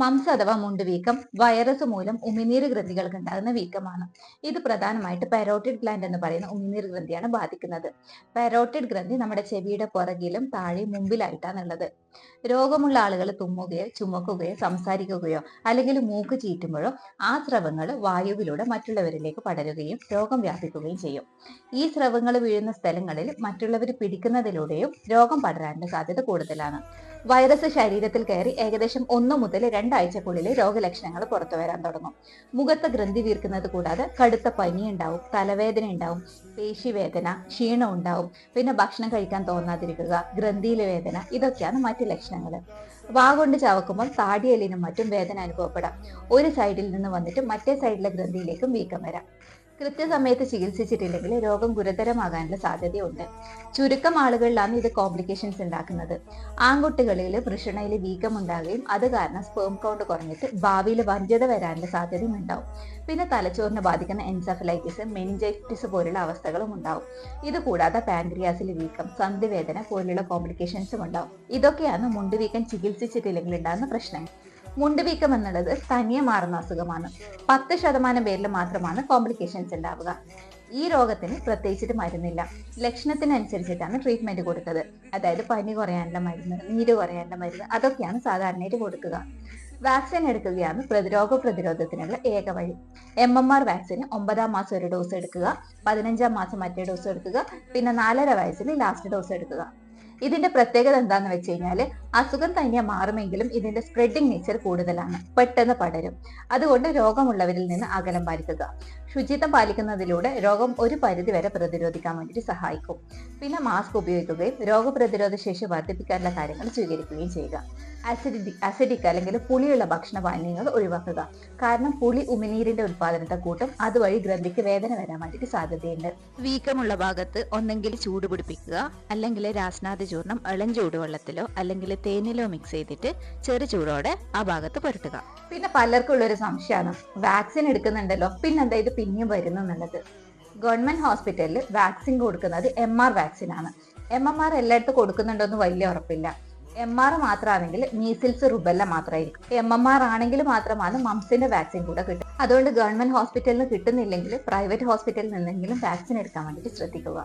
Moms അഥവാ മുണ്ടുവീക്കം virus മൂലം ഉമിനീര് ഗ്രന്ഥികൾക്ക് ഉണ്ടാകുന്ന വീക്കമാണ്. ഇത് പ്രധാനമായിട്ട് പാരോട്ടിഡ് ഗ്ലാൻഡ് എന്ന് പറയുന്ന ഉമിനീര് ഗ്രന്ഥിയാണ് ബാധിക്കുന്നത്. പാരോട്ടിഡ് ഗ്രന്ഥി നമ്മുടെ ചെവിയുടെ പുറകിലും താഴെയും മുമ്പിലായിട്ടാണ് ഉള്ളത് രോഗമുള്ള ആളുകൾ തുമ്മുകയോ ചുമക്കുകയോ സംസാരിക്കുകയോ അല്ലെങ്കിൽ മൂക്ക് ചീറ്റുമ്പോഴോ ആ സ്രവങ്ങൾ വായുവിലൂടെ മറ്റുള്ളവരിലേക്ക് പടരുകയും രോഗം വ്യാപിക്കുകയും ചെയ്യും. ഈ സ്രവങ്ങൾ വീഴുന്ന സ്ഥലങ്ങളിൽ മറ്റുള്ളവർ പിടിക്കുന്നതിലൂടെയും രോഗം പടരാനുള്ള സാധ്യത കൂടുതലാണ്. വൈറസ് ശരീരത്തിൽ കയറി ഏകദേശം ഒന്ന് മുതൽ രണ്ടാഴ്ചക്കുള്ളിൽ രോഗലക്ഷണങ്ങൾ പുറത്തു വരാൻ തുടങ്ങും. മുഖത്ത് ഗ്രന്ഥി വീർക്കുന്നത് കൂടാതെ കടുത്ത പനി ഉണ്ടാവും തലവേദന ഉണ്ടാവും പേശിവേദന ക്ഷീണം ഉണ്ടാവും പിന്നെ ഭക്ഷണം കഴിക്കാൻ തോന്നാതിരിക്കുക ഗ്രന്ഥിയിലെ വേദന ഇതൊക്കെയാണ് മറ്റ് ലക്ഷണങ്ങൾ വാ കൊണ്ട് ചവക്കുമ്പോൾ താടിയലിനും മറ്റും വേദന അനുഭവപ്പെടാം. ഒരു സൈഡിൽ നിന്ന് വന്നിട്ട് മറ്റേ സൈഡിലെ ഗ്രന്ഥിയിലേക്കും വീക്കം വരാം. കൃത്യസമയത്ത് ചികിത്സിച്ചിട്ടില്ലെങ്കിൽ രോഗം ഗുരുതരമാകാനുള്ള സാധ്യതയുണ്ട്. ചുരുക്കം ആളുകളിലാണ് ഇത് കോംപ്ലിക്കേഷൻസ് ഉണ്ടാക്കുന്നത്. ആൺകുട്ടികളിൽ വൃഷണയിൽ വീക്കം ഉണ്ടാകുകയും അത് കാരണം സ്പേം കൗണ്ട് കുറഞ്ഞിട്ട് ഭാവിയിൽ വന്ധ്യത വരാനുള്ള സാധ്യതയും ഉണ്ടാവും. പിന്നെ തലച്ചോറിനെ ബാധിക്കുന്ന എൻസഫലൈറ്റിസ് മെനിഞ്ചൈറ്റിസ് പോലുള്ള അവസ്ഥകളും ഉണ്ടാവും. ഇത് കൂടാതെ പാൻക്രിയാസിൽ വീക്കം സന്ധിവേദന പോലുള്ള കോംപ്ലിക്കേഷൻസും ഉണ്ടാവും. ഇതൊക്കെയാണ് മുണ്ടുവീക്കം ചികിത്സിച്ചിട്ടില്ലെങ്കിൽ ഉണ്ടാകുന്ന പ്രശ്നങ്ങൾ. മുണ്ടുവീക്കം എന്നുള്ളത് തനിയെ മാറുന്ന അസുഖമാണ്. പത്ത് ശതമാനം പേരിൽ മാത്രമാണ് കോംപ്ലിക്കേഷൻസ് ഉണ്ടാവുക. ഈ രോഗത്തിന് പ്രത്യേകിച്ചിട്ട് മരുന്നില്ല. ലക്ഷണത്തിനനുസരിച്ചിട്ടാണ് ട്രീറ്റ്മെന്റ് കൊടുത്തത്. അതായത് പനി കുറയാനുള്ള മരുന്ന് നീര് കുറയാനുള്ള മരുന്ന് അതൊക്കെയാണ് സാധാരണയായിട്ട് കൊടുക്കുക. വാക്സിൻ എടുക്കുകയാണ് പ്രതിരോഗ പ്രതിരോധത്തിനുള്ള ഏക വഴി. എം എം ആർ വാക്സിന് ഒമ്പതാം മാസം ഒരു ഡോസ് എടുക്കുക പതിനഞ്ചാം മാസം മറ്റേ ഡോസ് എടുക്കുക പിന്നെ നാലര വയസ്സിന് ലാസ്റ്റ് ഡോസ് എടുക്കുക. ഇതിന്റെ പ്രത്യേകത എന്താന്ന് വെച്ച് കഴിഞ്ഞാൽ അസുഖം തന്നെ മാറുമെങ്കിലും ഇതിന്റെ സ്പ്രെഡിങ് നേച്ചർ കൂടുതലാണ്. പെട്ടെന്ന് പടരും. അതുകൊണ്ട് രോഗമുള്ളവരിൽ നിന്ന് അകലം പാലിക്കുക ശുചിത്വം പാലിക്കുന്നതിലൂടെ രോഗം ഒരു പരിധിവരെ പ്രതിരോധിക്കാൻ വേണ്ടിയിട്ട് സഹായിക്കും. പിന്നെ മാസ്ക് ഉപയോഗിക്കുകയും രോഗപ്രതിരോധ ശേഷി വർദ്ധിപ്പിക്കാനുള്ള കാര്യങ്ങൾ സ്വീകരിക്കുകയും ചെയ്യുക. അസിഡി അസിഡിക് അല്ലെങ്കിൽ പുളിയുള്ള ഭക്ഷണ പാനീയങ്ങൾ ഒഴിവാക്കുക. കാരണം പുളി ഉമിനീരിന്റെ ഉത്പാദനത്തെ കൂട്ടും അതുവഴി ഗ്രന്ഥിക്ക് വേദന വരാൻ വേണ്ടിയിട്ട് സാധ്യതയുണ്ട്. വീക്കമുള്ള ഭാഗത്ത് ഒന്നെങ്കിൽ ചൂട് പിടിപ്പിക്കുക അല്ലെങ്കിൽ രാസ്നാഥ ചൂർണം ഇളം ചൂടുവെള്ളത്തിലോ അല്ലെങ്കിൽ തേനിലോ മിക്സ് ചെയ്തിട്ട് ചെറു ചൂടോടെ ആ ഭാഗത്ത് പുരട്ടുക. പിന്നെ പലർക്കും ഉള്ളൊരു സംശയമാണ് വാക്സിൻ എടുക്കുന്നുണ്ടല്ലോ പിന്നെന്താ ഇത് പിന്നെയും വരുന്നു എന്നുള്ളത്. ഗവൺമെന്റ് ഹോസ്പിറ്റലിൽ വാക്സിൻ കൊടുക്കുന്നത് എം ആർ വാക്സിൻ ആണ്. എം എം ആർ എല്ലായിടത്തും കൊടുക്കുന്നുണ്ടോ എന്ന് വലിയ ഉറപ്പില്ല. എം ആർ മാത്രമാണെങ്കിൽ മീസിൽസ് റുബല്ല മാത്രമായിരിക്കും. എം എം ആർ ആണെങ്കിൽ മാത്രമാണ് മംസിന്റെ വാക്സിൻ കൂടെ കിട്ടും അതുകൊണ്ട് ഗവൺമെന്റ് ഹോസ്പിറ്റലിൽ കിട്ടുന്നില്ലെങ്കിൽ പ്രൈവറ്റ് ഹോസ്പിറ്റലിൽ നിന്നെങ്കിലും വാക്സിൻ എടുക്കാൻ വേണ്ടിയിട്ട് ശ്രദ്ധിക്കുക.